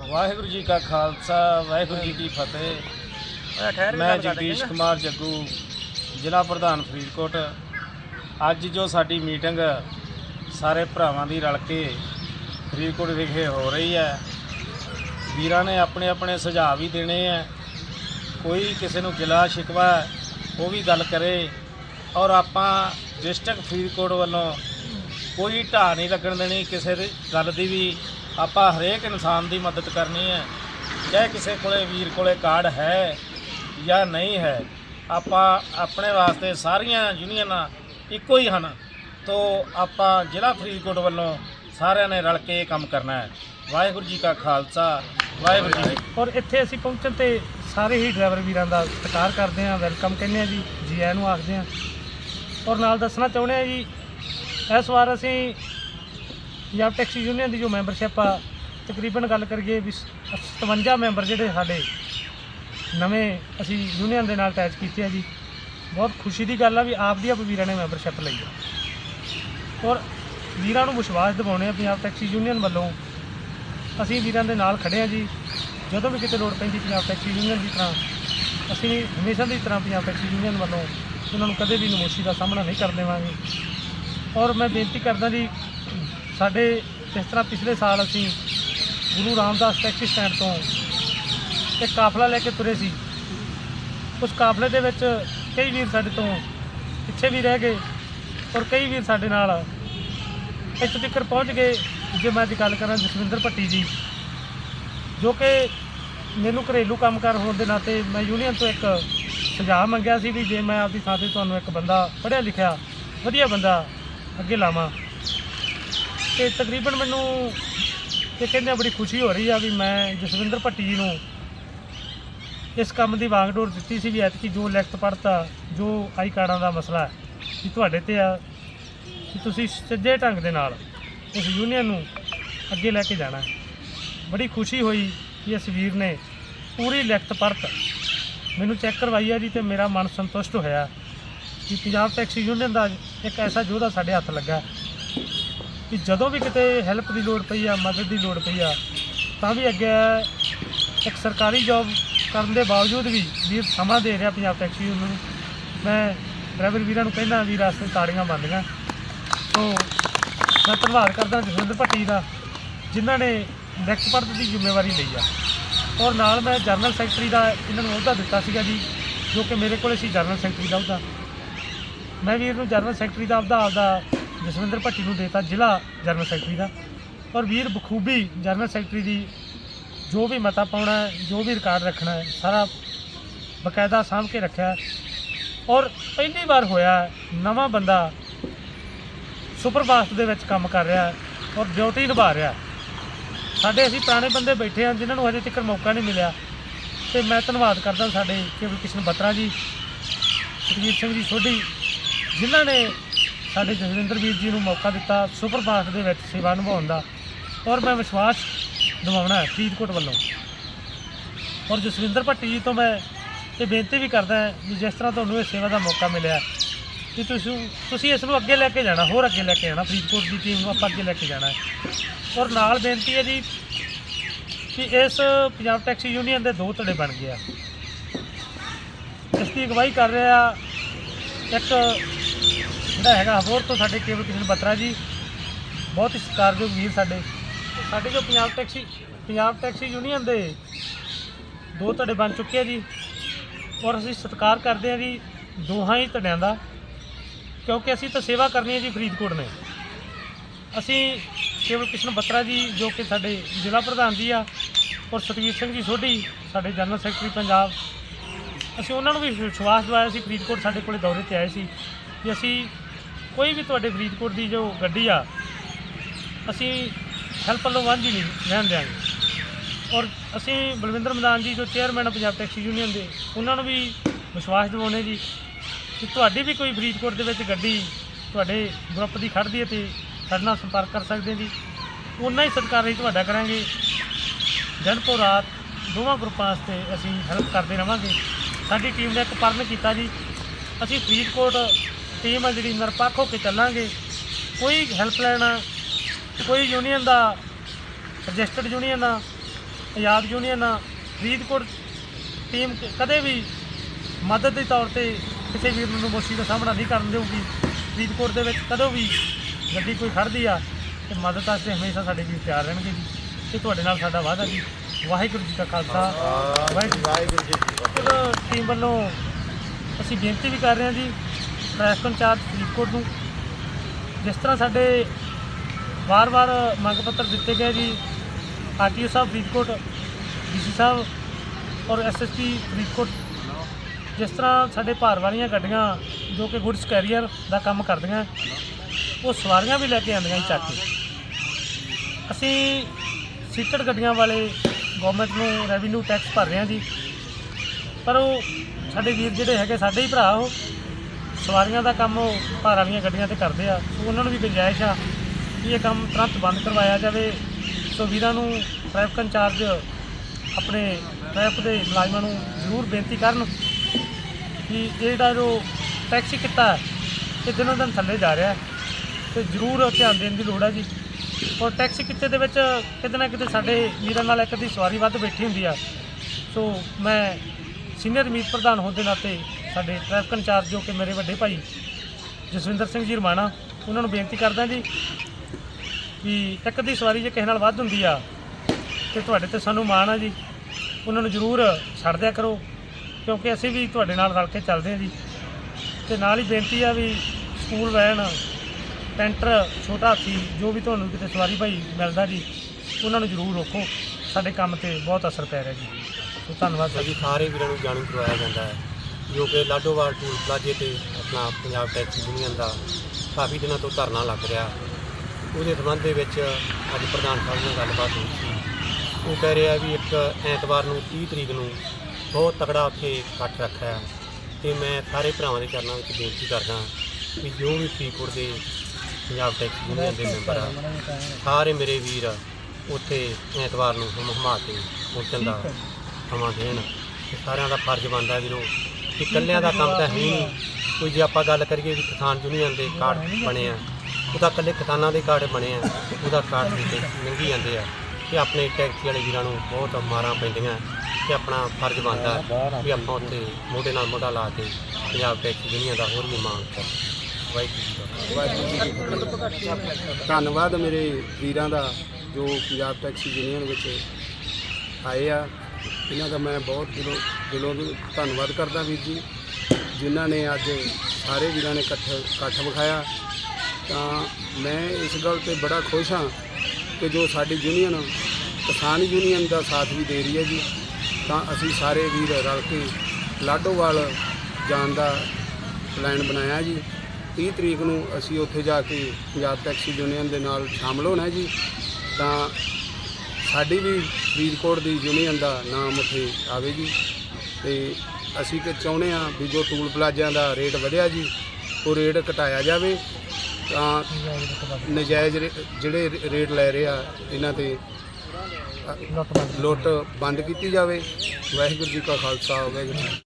ਵਾਹਿਗੁਰੂ ਜੀ ਕਾ ਖਾਲਸਾ ਵਾਹਿਗੁਰੂ ਜੀ ਕੀ ਫਤਿਹ। ਮੈਂ ਜਗਦੀਸ਼ ਕੁਮਾਰ ਜੱਗੂ ਜ਼ਿਲ੍ਹਾ ਪ੍ਰਧਾਨ ਫਰੀਦਕੋਟ। ਅੱਜ ਜੋ ਸਾਡੀ ਮੀਟਿੰਗ ਸਾਰੇ ਭਰਾਵਾਂ ਦੀ ਰਲ ਕੇ ਫਰੀਦਕੋਟ ਵਿਖੇ ਹੋ ਰਹੀ ਹੈ ਵੀਰਾਂ ਨੇ ਆਪਣੇ ਆਪਣੇ ਸੁਝਾਅ ਵੀ ਦੇਣੇ ਹੈ। ਕੋਈ ਕਿਸੇ ਨੂੰ ਗਿਲਾ ਸ਼ਿਕਵਾ ਹੈ, ਉਹ ਵੀ ਗੱਲ ਕਰੇ। ਔਰ ਆਪਾਂ ਡਿਸਟ੍ਰਿਕਟ ਫਰੀਦਕੋਟ ਵੱਲੋਂ ਕੋਈ ਢਾਹ ਨਹੀਂ ਲੱਗਣ ਦੇਣੀ ਕਿਸੇ ਦੀ ਗੱਲ ਦੀ ਵੀ ਆਪਾਂ ਹਰੇਕ ਇਨਸਾਨ ਦੀ ਮਦਦ ਕਰਨੀ ਹੈ। ਚਾਹੇ ਕਿਸੇ ਕੋਲੇ ਵੀਰ ਕੋਲੇ ਕਾਰਡ ਹੈ ਜਾਂ ਨਹੀਂ ਹੈ, ਆਪਾਂ ਆਪਣੇ ਵਾਸਤੇ ਸਾਰੀਆਂ ਯੂਨੀਅਨਾਂ ਇੱਕੋ ਹੀ ਹਨ। ਤੋ ਆਪਾਂ ਜ਼ਿਲ੍ਹਾ ਫਰੀਦਕੋਟ ਵੱਲੋਂ ਸਾਰਿਆਂ ਨੇ ਰਲ ਕੇ ਇਹ ਕੰਮ ਕਰਨਾ ਹੈ। ਵਾਹਿਗੁਰੂ ਜੀ ਕਾ ਖਾਲਸਾ, ਵਾਹਿਗੁਰੂ ਜੀ ਔਰ ਇੱਥੇ ਅਸੀਂ ਪਹੁੰਚਣ ਤੇ ਸਾਰੇ ਹੀ ਡਰਾਈਵਰ ਵੀਰਾਂ ਦਾ ਸਤਿਕਾਰ ਕਰਦੇ ਹਾਂ, ਵੈਲਕਮ ਕਹਿੰਦੇ ਹਾਂ ਜੀ ਜੀ ਆਇਆਂ ਨੂੰ ਆਖਦੇ ਹਾਂ। ਔਰ ਨਾਲ ਦੱਸਣਾ ਚਾਹੁੰਦੇ ਹਾਂ ਜੀ, ਇਸ ਵਾਰ ਅਸੀਂ ਪੰਜਾਬ ਟੈਕਸੀ ਯੂਨੀਅਨ ਦੀ ਜੋ ਮੈਂਬਰਸ਼ਿਪ ਆ, ਤਕਰੀਬਨ ਗੱਲ ਕਰੀਏ ਵੀ 57 ਮੈਂਬਰ ਜਿਹੜੇ ਸਾਡੇ ਨਵੇਂ ਅਸੀਂ ਯੂਨੀਅਨ ਦੇ ਨਾਲ ਅਟੈਚ ਕੀਤੇ ਆ ਜੀ। ਬਹੁਤ ਖੁਸ਼ੀ ਦੀ ਗੱਲ ਆ ਵੀ ਆਪ ਦੀ ਆਪ ਵੀਰਾਂ ਨੇ ਮੈਂਬਰਸ਼ਿਪ ਲਈ ਆ। ਔਰ ਵੀਰਾਂ ਨੂੰ ਵਿਸ਼ਵਾਸ ਦਿਵਾਉਣੇ ਆ ਪੰਜਾਬ ਟੈਕਸੀ ਯੂਨੀਅਨ ਵੱਲੋਂ। ਅਸੀਂ ਵੀਰਾਂ ਦੇ ਨਾਲ ਖੜੇ ਆ ਜੀ। ਜਦੋਂ ਵੀ ਕਿਤੇ ਲੋੜ ਪੈਂਦੀ ਪੰਜਾਬ ਟੈਕਸੀ ਯੂਨੀਅਨ ਦੀ ਤਰ੍ਹਾਂ, ਅਸੀਂ ਹਮੇਸ਼ਾ ਦੀ ਤਰ੍ਹਾਂ ਪੰਜਾਬ ਟੈਕਸੀ ਯੂਨੀਅਨ ਵੱਲੋਂ ਉਹਨਾਂ ਨੂੰ ਕਦੇ ਵੀ ਨਮੋਸ਼ੀ ਦਾ ਸਾਹਮਣਾ ਨਹੀਂ ਕਰ ਦੇਵਾਂਗੇ। ਔਰ ਮੈਂ ਬੇਨਤੀ ਕਰਦਾ ਜੀ ਸਾਡੇ ਜਿਸ ਤਰ੍ਹਾਂ ਪਿਛਲੇ ਸਾਲ ਅਸੀਂ ਗੁਰੂ ਰਾਮਦਾਸ ਟੈਕਸੀ ਸਟੈਂਡ ਤੋਂ ਇੱਕ ਕਾਫਲਾ ਲੈ ਕੇ ਤੁਰੇ ਸੀ। ਉਸ ਕਾਫਲੇ ਦੇ ਵਿੱਚ ਕਈ ਵੀਰ ਸਾਡੇ ਤੋਂ ਪਿੱਛੇ ਵੀ ਰਹਿ ਗਏ ਔਰ ਕਈ ਵੀਰ ਸਾਡੇ ਨਾਲ ਇੱਥੇ ਤੱਕ ਪਹੁੰਚ ਗਏ। ਜੇ ਮੈਂ ਅੱਜ ਗੱਲ ਕਰਾਂ ਜਸਵਿੰਦਰ ਭੱਟੀ ਜੀ, ਜੋ ਕਿ ਮੈਨੂੰ ਘਰੇਲੂ ਕੰਮਕਾਰ ਹੋਣ ਦੇ ਨਾਤੇ ਮੈਂ ਯੂਨੀਅਨ ਤੋਂ ਇੱਕ ਸੁਝਾਅ ਮੰਗਿਆ ਸੀ ਵੀ ਜੇ ਮੈਂ ਆਪਦੀ ਥਾਂ ਤੇ ਤੁਹਾਨੂੰ ਇੱਕ ਬੰਦਾ ਪੜ੍ਹਿਆ ਲਿਖਿਆ, ਵਧੀਆ ਬੰਦਾ ਅੱਗੇ ਲਾਵਾਂ। ਤੇ ਤਕਰੀਬਨ ਮੈਨੂੰ ਇਹ ਕਹਿੰਦੇ ਬੜੀ ਖੁਸ਼ੀ ਹੋ ਰਹੀ ਆ ਵੀ ਮੈਂ ਜਸਵਿੰਦਰ ਭੱਟੀ ਜੀ ਨੂੰ ਇਸ ਕੰਮ ਦੀ ਵਾਂਗਡੋਰ ਦਿੱਤੀ ਸੀ ਵੀ ਐਤਕੀ ਜੋ ਲਿਖਤ ਪੜਤਾ ਜੋ ਆਈ ਕਾਰਡਾਂ ਦਾ ਮਸਲਾ ਹੈ ਕਿ ਤੁਹਾਡੇ ਤੇ ਆ ਕਿ ਤੁਸੀਂ ਸੱਜੇ ਢੰਗ ਦੇ ਨਾਲ ਉਸ ਯੂਨੀਅਨ ਨੂੰ ਅੱਗੇ ਲੈ ਕੇ ਜਾਣਾ ਹੈ। ਬੜੀ ਖੁਸ਼ੀ ਹੋਈ ਕਿ ਇਸ ਵੀਰ ਨੇ ਪੂਰੀ ਲਿਖਤ ਪੜਤ ਮੈਨੂੰ ਚੈੱਕ ਕਰਵਾਈ ਆ ਜੀ ਤੇ ਮੇਰਾ ਮਨ ਸੰਤੁਸ਼ਟ ਹੋਇਆ ਕਿ ਪੰਜਾਬ ਟੈਕਸੀ ਯੂਨੀਅਨ ਦਾ ਇੱਕ ਐਸਾ ਯੋਧਾ ਸਾਡੇ ਹੱਥ ਲੱਗਾ ਵੀ ਜਦੋਂ ਵੀ ਕਿਤੇ ਹੈਲਪ ਦੀ ਲੋੜ ਪਈ ਆ, ਮਦਦ ਦੀ ਲੋੜ ਪਈ ਆ, ਤਾਂ ਵੀ ਅੱਗੇ ਇੱਕ ਸਰਕਾਰੀ ਜੌਬ ਕਰਨ ਦੇ ਬਾਵਜੂਦ ਵੀ ਵੀਰ ਸਮਾਂ ਦੇ ਰਿਹਾ ਪੰਜਾਬ ਟੈਕਸੀ ਯੂਨੀਅਨ ਨੂੰ। ਮੈਂ ਡਰਾਈਵਰ ਵੀਰਾਂ ਨੂੰ ਕਹਿੰਦਾ ਵੀ ਰਸਤੇ ਤਾੜੀਆਂ ਬੰਦੀਆਂ ਸੋ ਮੈਂ ਧੰਨਵਾਦ ਕਰਦਾ ਜਸਵਿੰਦਰ ਭੱਟੀ ਦਾ, ਜਿਨ੍ਹਾਂ ਨੇ ਲਿਖਤ ਪਰਤ ਦੀ ਜ਼ਿੰਮੇਵਾਰੀ ਲਈ ਆ। ਔਰ ਨਾਲ ਮੈਂ ਜਨਰਲ ਸੈਕਟਰੀ ਦਾ ਇਹਨਾਂ ਨੂੰ ਅਹੁਦਾ ਦਿੱਤਾ ਸੀਗਾ ਜੀ, ਜੋ ਕਿ ਮੇਰੇ ਕੋਲੇ ਸੀ ਜਨਰਲ ਸੈਕਟਰੀ ਦਾ ਅਹੁਦਾ। ਮੈਂ ਵੀਰ ਨੂੰ ਜਨਰਲ ਸੈਕਟਰੀ ਦਾ ਅਹੁਦਾ ਆਪਦਾ ਜਸਵਿੰਦਰ ਭੱਟੀ ਨੂੰ ਦੇਤਾ ਜ਼ਿਲ੍ਹਾ ਜਨਰਲ ਸੈਕਟਰੀ ਦਾ। ਔਰ ਵੀਰ ਬਖੂਬੀ ਜਨਰਲ ਸੈਕਟਰੀ ਦੀ ਜੋ ਵੀ ਮਤਾ ਪਾਉਣਾ ਹੈ, ਜੋ ਵੀ ਰਿਕਾਰਡ ਰੱਖਣਾ ਹੈ, ਸਾਰਾ ਬਕਾਇਦਾ ਸਾਂਭ ਕੇ ਰੱਖਿਆ ਔਰ ਪਹਿਲੀ ਵਾਰ ਹੋਇਆ ਨਵਾਂ ਬੰਦਾ ਸੁਪਰਫਾਸਟ ਦੇ ਵਿੱਚ ਕੰਮ ਕਰ ਰਿਹਾ ਔਰ ਡਿਊਟੀ ਨਿਭਾ ਰਿਹਾ ਸਾਡੇ ਅਸੀਂ ਪੁਰਾਣੇ ਬੰਦੇ ਬੈਠੇ ਹਨ ਜਿਨ੍ਹਾਂ ਨੂੰ ਹਜੇ ਤੱਕ ਮੌਕਾ ਨਹੀਂ ਮਿਲਿਆ। ਤੇ ਮੈਂ ਧੰਨਵਾਦ ਕਰਦਾ ਸਾਡੇ ਕੇਵਲ ਕਿਸ਼ਨ ਬੱਤਰਾ ਜੀ, ਸੁਖਜੀਤ ਸਿੰਘ ਜੀ ਸੋਢੀ, ਜਿਨ੍ਹਾਂ ਨੇ ਸਾਡੇ ਜਸਵਿੰਦਰ ਵੀਰ ਜੀ ਨੂੰ ਮੌਕਾ ਦਿੱਤਾ ਸੁਪਰ ਸੁਪਰਫਾਸਟ ਦੇ ਵਿੱਚ ਸੇਵਾ ਨਿਭਾਉਣ ਦਾ। ਔਰ ਮੈਂ ਵਿਸ਼ਵਾਸ ਦਿਵਾਉਣਾ ਹੈ ਫਰੀਦਕੋਟ ਵੱਲੋਂ। ਔਰ ਜਸਵਿੰਦਰ ਭੱਟੀ ਜੀ ਤੋਂ ਮੈਂ ਇਹ ਬੇਨਤੀ ਵੀ ਕਰਦਾ ਹਾਂ ਵੀ ਜਿਸ ਤਰ੍ਹਾਂ ਤੁਹਾਨੂੰ ਇਹ ਸੇਵਾ ਦਾ ਮੌਕਾ ਮਿਲਿਆ ਕਿ ਤੁਸੀਂ ਤੁਸੀਂ ਇਸ ਨੂੰ ਅੱਗੇ ਲੈ ਕੇ ਜਾਣਾ, ਹੋਰ ਅੱਗੇ ਲੈ ਕੇ ਜਾਣਾ ਫਰੀਦਕੋਟ ਦੀ ਟੀਮ ਨੂੰ ਆਪਾਂ ਅੱਗੇ ਲੈ ਕੇ ਜਾਣਾ ਹੈ। ਔਰ ਨਾਲ ਬੇਨਤੀ ਹੈ ਜੀ ਕਿ ਇਸ ਪੰਜਾਬ ਟੈਕਸੀ ਯੂਨੀਅਨ ਦੇ ਦੋ ਧੜੇ ਬਣ ਗਏ ਆ। ਇਸ ਦੀ ਅਗਵਾਈ ਕਰ ਰਿਹਾ ਇੱਕ ਜਿਹੜਾ ਹੈਗਾ। ਹੋਰ ਤੋਂ ਸਾਡੇ ਕੇਵਲ ਕਿਸ਼ਨ ਬੱਤਰਾ ਜੀ, ਬਹੁਤ ਹੀ ਸਤਿਕਾਰਯੋਗ ਵੀਰ ਸਾਡੇ। ਸਾਡੇ ਜੋ Punjab taxi Punjab taxi union ਦੇ ਦੋ ਧੜੇ ਬਣ ਚੁੱਕੇ ਆ ਜੀ। ਔਰ ਅਸੀਂ ਸਤਿਕਾਰ ਕਰਦੇ ਹਾਂ ਜੀ, ਦੋਹਾਂ ਹੀ ਧੜਿਆਂ ਦਾ, ਕਿਉਂਕਿ ਅਸੀਂ ਤਾਂ ਸੇਵਾ ਕਰਨੀ ਹੈ ਜੀ ਫਰੀਦਕੋਟ ਨੇ। ਅਸੀਂ ਕੇਵਲ ਕ੍ਰਿਸ਼ਨ ਬੱਤਰਾ ਜੀ, ਜੋ ਕਿ ਸਾਡੇ ਜ਼ਿਲ੍ਹਾ ਪ੍ਰਧਾਨ ਜੀ ਆ, ਔਰ ਸਤਵੀਰ ਸਿੰਘ ਜੀ ਸੋਢੀ, ਸਾਡੇ ਜਨਰਲ ਸੈਕਟਰੀ ਪੰਜਾਬ। ਅਸੀਂ ਉਹਨਾਂ ਨੂੰ ਵੀ ਵਿਸ਼ਵਾਸ ਦਿਵਾਇਆ ਸੀ, ਫਰੀਦਕੋਟ ਸਾਡੇ ਕੋਲੇ ਦੌਰੇ ਤੇ ਆਏ ਸੀ। ਕਿ ਅਸੀਂ ਕੋਈ ਵੀ ਤੁਹਾਡੇ ਫਰੀਦਕੋਟ ਦੀ ਜੋ ਗੱਡੀ ਆ, ਅਸੀਂ ਹੈਲਪ ਵੱਲੋਂ ਵਾਂਝੀ ਨਹੀਂ ਰਹਿਣ ਦਿਆਂਗੇ। ਔਰ ਅਸੀਂ ਬਲਵਿੰਦਰ ਮੈਦਾਨ ਜੀ ਜੋ ਚੇਅਰਮੈਨ ਆ ਪੰਜਾਬ ਟੈਕਸੀ ਯੂਨੀਅਨ ਦੇ, ਉਹਨਾਂ ਨੂੰ ਵੀ ਵਿਸ਼ਵਾਸ ਦਿਵਾਉਣੇ ਜੀ ਕਿ ਤੁਹਾਡੀ ਵੀ ਕੋਈ ਫਰੀਦਕੋਟ ਦੇ ਵਿੱਚ ਗੱਡੀ ਤੁਹਾਡੇ ਗਰੁੱਪ ਦੀ ਖੜਦੀ ਹੈ ਤੇ ਸਾਡੇ ਨਾਲ ਸੰਪਰਕ ਕਰ ਸਕਦੇ ਜੀ। ਉਹਨਾਂ ਹੀ ਸਤਿਕਾਰ ਅਸੀਂ ਤੁਹਾਡਾ ਕਰਾਂਗੇ। ਦਿਨ ਤੋਂ ਰਾਤ ਦੋਵਾਂ ਗਰੁੱਪਾਂ ਵਾਸਤੇ ਅਸੀਂ ਹੈਲਪ ਕਰਦੇ ਰਵਾਂਗੇ। ਸਾਡੀ ਟੀਮ ਨੇ ਇੱਕ ਪਰਨ ਕੀਤਾ ਜੀ। ਅਸੀਂ ਫਰੀਦਕੋਟ ਟੀਮ ਆ ਜਿਹੜੀ ਨਿਰਪੱਖ ਹੋ ਕੇ ਚੱਲਾਂਗੇ। ਕੋਈ ਹੈਲਪ ਲੈਣਾ ਕੋਈ ਯੂਨੀਅਨ ਦਾ ਰਜਿਸਟਰਡ ਯੂਨੀਅਨ ਆ ਆਜ਼ਾਦ ਯੂਨੀਅਨ ਫਰੀਦਕੋਟ ਟੀਮ ਕਦੇ ਵੀ ਮਦਦ ਦੇ ਤੌਰ ਤੇ ਕਿਸੇ ਵੀਰ ਨੂੰ ਮੁਸ਼ਕਿਲ ਦਾ ਸਾਹਮਣਾ ਨਹੀਂ ਕਰਨ ਦੇਊਗੀ। ਫਰੀਦਕੋਟ ਦੇ ਵਿੱਚ ਕਦੋਂ ਵੀ ਗੱਡੀ ਕੋਈ ਖੜਦੀ ਆ ਤੇ ਮਦਦ ਵਾਸਤੇ ਹਮੇਸ਼ਾ ਸਾਡੇ ਵੀਰ ਤਿਆਰ ਰਹਿਣਗੇ ਜੀ। ਤੇ ਤੁਹਾਡੇ ਨਾਲ ਸਾਡਾ ਵਾਅਦਾ ਜੀ। ਵਾਹਿਗੁਰੂ ਜੀ ਕਾ ਖਾਲਸਾ। ਵਾਹਿਗੁਰੂ ਜੀ ਕੀ ਫਤਿਹ। ਟੀਮ ਵੱਲੋਂ ਅਸੀਂ ਬੇਨਤੀ ਵੀ ਕਰ ਰਹੇ ਹਾਂ ਜੀ ਟ੍ਰੈਫਿਕ ਇੰਚਾਰਜ ਫਰੀਦਕੋਟ ਨੂੰ, ਜਿਸ ਤਰ੍ਹਾਂ ਸਾਡੇ ਵਾਰ-ਵਾਰ ਮੰਗ ਪੱਤਰ ਦਿੱਤੇ ਗਏ ਜੀ, ਆਰਟੀਓ ਸਾਹਿਬ ਫਰੀਦਕੋਟ, ਡੀਸੀ ਸਾਹਿਬ ਔਰ ਐਸਐਸਪੀ ਫਰੀਦਕੋਟ, ਜਿਸ ਤਰ੍ਹਾਂ ਸਾਡੇ ਭਾਰ ਵਾਲੀਆਂ ਗੱਡੀਆਂ ਜੋ ਕਿ ਗੁੱਡਸ ਕੈਰੀਅਰ ਦਾ ਕੰਮ ਕਰਦੀਆਂ, ਉਹ ਸਵਾਰੀਆਂ ਵੀ ਲੈ ਕੇ ਆਉਂਦੀਆਂ ਜੀ ਚੱਕ ਕੇ। ਅਸੀਂ ਸੀਟਡ ਗੱਡੀਆਂ ਵਾਲੇ ਗਵਰਨਮੈਂਟ ਨੂੰ ਰੈਵਨਿਊ ਟੈਕਸ ਭਰ ਰਹੇ ਹਾਂ ਜੀ, ਪਰ ਉਹ ਸਾਡੇ ਵੀਰ ਜਿਹੜੇ ਹੈਗੇ, ਸਾਡੇ ਹੀ ਭਰਾ ਉਹ ਸਵਾਰੀਆਂ ਦਾ ਕੰਮ ਉਹ ਭਾਰ ਵਾਲੀਆਂ ਗੱਡੀਆਂ ਤੇ ਕਰਦੇ ਆ, ਸੋ ਉਹਨਾਂ ਨੂੰ ਵੀ ਗੁੰਜਾਇਸ਼ ਆ ਕਿ ਇਹ ਕੰਮ ਤੁਰੰਤ ਬੰਦ ਕਰਵਾਇਆ ਜਾਵੇ। ਸੋ ਵੀਰਾਂ ਨੂੰ ਟ੍ਰੈਫਿਕ ਇੰਚਾਰਜ ਆਪਣੇ ਟ੍ਰੈਫਿਕ ਦੇ ਮੁਲਾਜ਼ਮਾਂ ਨੂੰ ਜ਼ਰੂਰ ਬੇਨਤੀ ਕਰਨ ਕਿ ਇਹ ਜਿਹੜਾ ਜੋ ਟੈਕਸੀ ਕਿੱਤਾ ਇਹ ਦਿਨੋਂ ਦਿਨ ਥੱਲੇ ਜਾ ਰਿਹਾ ਹੈ। ਤੇ ਜ਼ਰੂਰ ਧਿਆਨ ਦੇਣ ਦੀ ਲੋੜ ਹੈ ਜੀ। ਔਰ ਟੈਕਸੀ ਕਿੱਤੇ ਦੇ ਵਿੱਚ ਕਿਤੇ ਨਾ ਕਿਤੇ ਸਾਡੇ ਵੀਰਾਂ ਨਾਲ ਇੱਕ ਦੀ ਸਵਾਰੀ ਵੱਧ ਬੈਠੀ ਹੁੰਦੀ ਆ। ਸੋ ਮੈਂ ਸੀਨੀਅਰ ਮੀਤ ਪ੍ਰਧਾਨ ਹੋਣ ਦੇ ਨਾਤੇ ਸਾਡੇ ਟ੍ਰੈਫਿਕ ਇੰਚਾਰਜ ਜੋ ਕਿ ਮੇਰੇ ਵੱਡੇ ਭਾਈ ਜਸਵਿੰਦਰ ਸਿੰਘ ਜੀ ਰਮਾਣਾ, ਉਹਨਾਂ ਨੂੰ ਬੇਨਤੀ ਕਰਦਾ ਜੀ ਕਿ ਇੱਕ ਦੀ ਸਵਾਰੀ ਜੇ ਕਿਸੇ ਨਾਲ ਵੱਧ ਹੁੰਦੀ ਆ, ਤੇ ਤੁਹਾਡੇ ਤੇ ਸਾਨੂੰ ਮਾਣ ਆ ਜੀ। ਉਹਨਾਂ ਨੂੰ ਜ਼ਰੂਰ ਛੱਡ ਦਿਆ ਕਰੋ, ਕਿਉਂਕਿ ਅਸੀਂ ਵੀ ਤੁਹਾਡੇ ਨਾਲ ਰਲ ਕੇ ਚੱਲਦੇ ਹਾਂ ਜੀ। ਤੇ ਨਾਲ ਹੀ ਬੇਨਤੀ ਆ ਵੀ ਸਕੂਲ ਵੈਨ, ਟੈਂਟਰ, ਛੋਟਾ ਹਾਥੀ, ਜੋ ਵੀ ਤੁਹਾਨੂੰ ਕਿਤੇ ਸਵਾਰੀ ਭਾਈ ਮਿਲਦਾ ਜੀ, ਉਹਨਾਂ ਨੂੰ ਜ਼ਰੂਰ ਰੋਕੋ। ਸਾਡੇ ਕੰਮ ਤੇ ਬਹੁਤ ਅਸਰ ਪੈ ਰਿਹਾ ਜੀ। ਸੋ ਧੰਨਵਾਦ ਸਰ। ਸਾਰੇ ਵੀਰਾਂ ਨੂੰ ਜਾਣੂ ਕਰਵਾਇਆ ਜਾਂਦਾ ਹੈ। ਜੋ ਕਿ ਲਾਡੋਵਾਲ ਟੂਲ ਪਲਾਜ਼ੇ ਤੇ ਆਪਣਾ ਪੰਜਾਬ ਟੈਕਸੀ ਯੂਨੀਅਨ ਦਾ ਕਾਫੀ ਦਿਨਾਂ ਤੋਂ ਧਰਨਾ ਲੱਗ ਰਿਹਾ। ਉਹਦੇ ਸੰਬੰਧ ਦੇ ਵਿੱਚ ਅੱਜ ਪ੍ਰਧਾਨ ਸਾਹਿਬ ਨਾਲ ਗੱਲਬਾਤ ਹੋਈ ਸੀ। ਉਹ ਕਹਿ ਰਿਹਾ ਵੀ ਇੱਕ ਐਤਵਾਰ ਨੂੰ 30 ਤਰੀਕ ਨੂੰ ਬਹੁਤ ਤਕੜਾ ਉੱਥੇ ਇਕੱਠ ਰੱਖਿਆ ਤੇ ਮੈਂ ਸਾਰੇ ਭਰਾਵਾਂ ਦੇ ਚਰਨਾਂ ਵਿੱਚ ਬੇਨਤੀ ਕਰਦਾ ਵੀ ਜੋ ਵੀ ਫਰੀਦਕੋਟ ਦੇ ਪੰਜਾਬ ਟੈਕਸੀ ਯੂਨੀਅਨ ਦੇ ਮੈਂਬਰ ਆ ਸਾਰੇ ਮੇਰੇ ਵੀਰ ਉੱਥੇ ਐਤਵਾਰ ਨੂੰ ਹਮ ਹਮਾ ਕੇ ਪਹੁੰਚਣ ਦਾ ਸਮਾਂ ਦੇਣ। ਸਾਰਿਆਂ ਦਾ ਫਰਜ਼ ਬਣਦਾ ਵੀਰੋ ਕਿ ਇਕੱਲਿਆਂ ਦਾ ਕੰਮ ਤਾਂ ਹੈ ਹੀ ਨਹੀਂ। ਕੋਈ ਜੇ ਆਪਾਂ ਗੱਲ ਕਰੀਏ ਵੀ ਕਿਸਾਨ ਯੂਨੀਅਨ ਦੇ ਕਾਰਡ ਬਣੇ ਆ, ਉਹਦਾ ਇਕੱਲੇ ਕਿਸਾਨਾਂ ਦੇ ਕਾਰਡ ਬਣੇ ਆ, ਉਹਦਾ ਕਾਰਡ ਵੀ ਤੇ ਲੰਘੀ ਜਾਂਦੇ ਆ ਤੇ ਆਪਣੇ ਟੈਕਸੀ ਵਾਲੇ ਵੀਰਾਂ ਨੂੰ ਬਹੁਤ ਮਾਰਾਂ ਪੈਂਦੀਆਂ ਤੇ ਆਪਣਾ ਫਰਜ਼ ਬਣਦਾ ਵੀ ਆਪਾਂ ਉੱਥੇ ਮੋਢੇ ਨਾਲ ਮੋਢਾ ਲਾ ਕੇ ਪੰਜਾਬ ਟੈਕਸੀ ਯੂਨੀਅਨ ਦਾ ਹੋਰ ਵੀ ਮਾਣ ਕਰ ਵਾਹਿਗੁਰੂ ਜੀ ਕਾ ਖਾਲਸਾ। ਧੰਨਵਾਦ ਮੇਰੇ ਵੀਰਾਂ ਦਾ ਜੋ ਪੰਜਾਬ ਟੈਕਸੀ ਯੂਨੀਅਨ ਵਿੱਚ ਆਏ ਆ। ਇਹਨਾਂ ਦਾ ਮੈਂ ਬਹੁਤ ਦਿਲੋਂ ਦਿਲੋਂ ਧੰਨਵਾਦ ਕਰਦਾ ਵੀਰ ਜੀ, ਜਿਨ੍ਹਾਂ ਨੇ ਅੱਜ ਸਾਰੇ ਵੀਰਾਂ ਨੇ ਇਕੱਠ ਇਕੱਠ ਵਿਖਾਇਆ। ਤਾਂ ਮੈਂ ਇਸ ਗੱਲ ਤੇ ਬੜਾ ਖੁਸ਼ ਹਾਂ ਕਿ ਜੋ ਸਾਡੀ ਯੂਨੀਅਨ, ਕਿਸਾਨ ਯੂਨੀਅਨ ਦਾ ਸਾਥ ਵੀ ਦੇ ਰਹੀ ਹੈ ਜੀ, ਤਾਂ ਅਸੀਂ ਸਾਰੇ ਵੀਰ ਰਲ ਕੇ ਲਾਡੋਵਾਲ ਜਾਣ ਦਾ ਪਲਾਨ ਬਣਾਇਆ ਜੀ। 30 ਤਰੀਕ ਨੂੰ ਅਸੀਂ ਉੱਥੇ ਜਾ ਕੇ ਪੰਜਾਬ ਟੈਕਸੀ ਯੂਨੀਅਨ ਦੇ ਨਾਲ ਸ਼ਾਮਲ ਹੋਣਾ ਜੀ। ਤਾਂ ਸਾਡੀ ਵੀ ਫਰੀਦਕੋਟ ਦੀ ਯੂਨੀਅਨ ਦਾ ਨਾਮ ਉੱਥੇ ਆਵੇ ਜੀ। ਤੇ ਅਸੀਂ ਕਿ ਚਾਹੁੰਦੇ ਹਾਂ ਵੀ ਜੋ ਟੂਲ ਪਲਾਜ਼ਿਆਂ ਦਾ ਰੇਟ ਵਧਿਆ ਜੀ ਉਹ ਰੇਟ ਘਟਾਇਆ ਜਾਵੇ ਤਾਂ ਨਜਾਇਜ਼ ਜਿਹੜੇ ਰੇਟ ਲੈ ਰਹੇ ਆ ਇਹਨਾਂ ਤੇ ਲੁੱਟ ਬੰਦ ਕੀਤੀ ਜਾਵੇ ਵਾਹਿਗੁਰੂ ਜੀ ਕਾ ਖਾਲਸਾ ਵਾਹਿਗੁਰੂ।